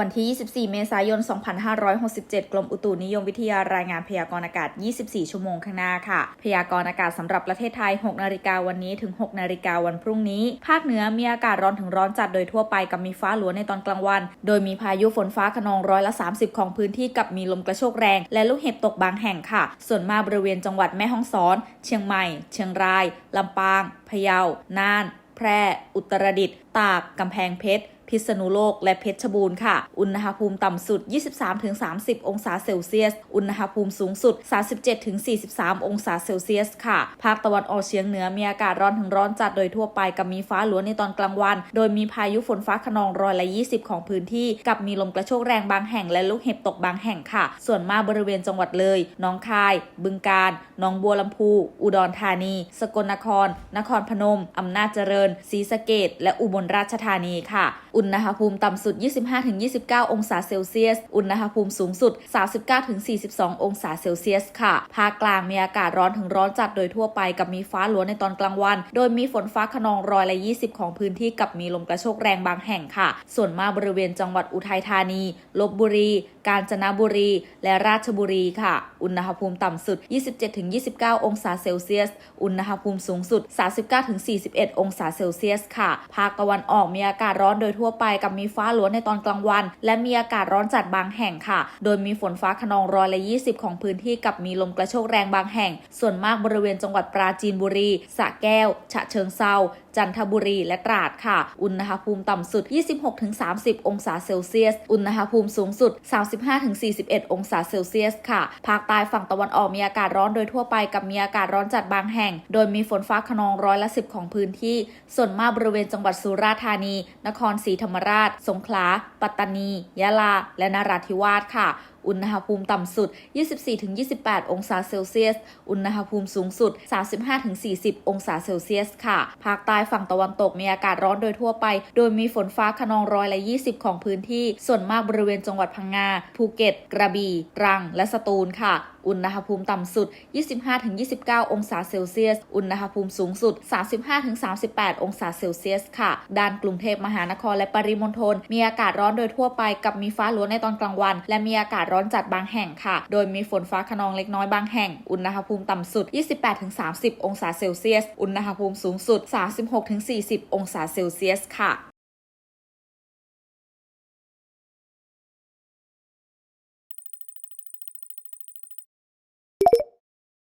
วันที่ 24 เมษายน 2567 กรมอุตุนิยมวิทยารายงานพยากรณ์อากาศ 24 ชั่วโมงข้างหน้าค่ะ พยากรณ์อากาศสำหรับประเทศไทย 6 นาฬิกาวันนี้ถึง 6 นาฬิกาวันพรุ่งนี้ ภาคเหนือมีอากาศร้อนถึงร้อนจัดโดยทั่วไปกับมีฟ้าหลวในตอนกลางวัน โดยมีพายุฝนฟ้าขนองร้อยละ 30 ของพื้นที่กับมีลมกระโชกแรง และลูกเห็บตกบางแห่งค่ะ ส่วนมากบริเวณจังหวัดแม่ฮ่องสอน เชียงใหม่ เชียงรายลำปาง พะเยา น่าน แพร่ อุตรดิตถ์ ตาก กำแพงเพชร พิษณุโลกและเพชรบูรณ์ค่ะ อุณหภูมิต่ำสุด 23-30 องศาเซลเซียส อุณหภูมิสูงสุด 37-43 องศาเซลเซียสค่ะ ภาคตะวันออกเฉียงเหนือมีอากาศร้อนถึงร้อนจัดโดยทั่วไปกับมีฟ้าหลวในตอนกลางวัน โดยมีพายุฝนฟ้าขนองร้อยละ 20 ของพื้นที่ กับมีลมกระโชกแรงบางแห่งและลูกเห็บตกบางแห่งค่ะ ส่วนมากบริเวณจังหวัดเลย น้องคาย บึงกาฬหนองบัวลำพู อุดรธานี สกลนคร นครพนม อำนาจเจริญ ศรีสะเกดและอุบลราชธานีค่ะ อุณหภูมิต่ำสุด 25-29 องศาเซลเซียส อุณหภูมิสูงสุด 39-42 องศาเซลเซียสค่ะ ภาคกลางมีอากาศร้อนถึงร้อนจัดโดยทั่วไปกับมีฟ้าหลวในตอนกลางวัน โดยมีฝนฟ้าขนองร้อยละ20 ของพื้นที่กับมีลมกระโชกแรงบางแห่งค่ะ ส่วนมากบริเวณจังหวัดอุทัยธานี ลบบุรี กาญจนบุรี และราชบุรีค่ะ อุณหภูมิต่ำสุด 27-29 องศาเซลเซียส อุณหภูมิสูงสุด 39-41 องศาเซลเซียสค่ะ ภาคตะวันออกมีอากาศร้อนโดยทั่วั่วไปกับมีฟ้าหลวในตอนกลางวัน และมีอากาศร้อนจัดบางแห่งค่ะ โดยมีฝนฟ้าขนองร้อยละ20 ของพื้นที่กับมีลมกระโชกแรงบางแห่ง ส่วนมากบริเวณจังหวัดปราจีนบุรีสระแก้ว ฉะเชิงเซา จันทบุรีและตราดค่ะ อุณหภูมิต่ำสุด 26-30 องศาเซลเซียส อุณหภูมิสูงสุด 35-41 องศาเซลเซียสค่ะ ภาคใต้ฝั่งตะวันออกมีอากาศร้อนโดยทั่วไปกับมีอากาศร้อนจัดบางแห่ง โดยมีฝนฟ้าขนองร้อยละ 10 ของพื้นที่ ส่วนมากบริเวณจังหวัดสุราษฎร์ธานี นครศรีธรรมราช สงขลา ปัตตานี ยะลา และนราธิวาสค่ะ อุณหภูมิต่ำสุด 24-28 องศาเซลเซียส อุณหภูมิสูงสุด 35-40 องศาเซลเซียสค่ะ ภาคใต้ฝั่งตะวันตกมีอากาศร้อนโดยทั่วไป โดยมีฝนฟ้าขนองร้อยละ 20 ของพื้นที่ ส่วนมากบริเวณจังหวัดพังงา ภูเก็ต กระบี่ ตรัง และสตูลค่ะอุณหภูมิต่ำสุด 25-29 องศาเซลเซียส อุณหภูมิสูงสุด 35-38 องศาเซลเซียส ค่ะ ด้านกรุงเทพมหานครและปริมณฑล มีอากาศร้อนโดยทั่วไปกับมีฟ้าหลวในตอนกลางวัน และมีอากาศร้อนจัดบางแห่งค่ะ โดยมีฝนฟ้าขนองเล็กน้อยบางแห่ง อุณหภูมิต่ำสุด 28-30 องศาเซลเซียส อุณหภูมิสูงสุด 36-40 องศาเซลเซียสค่ะ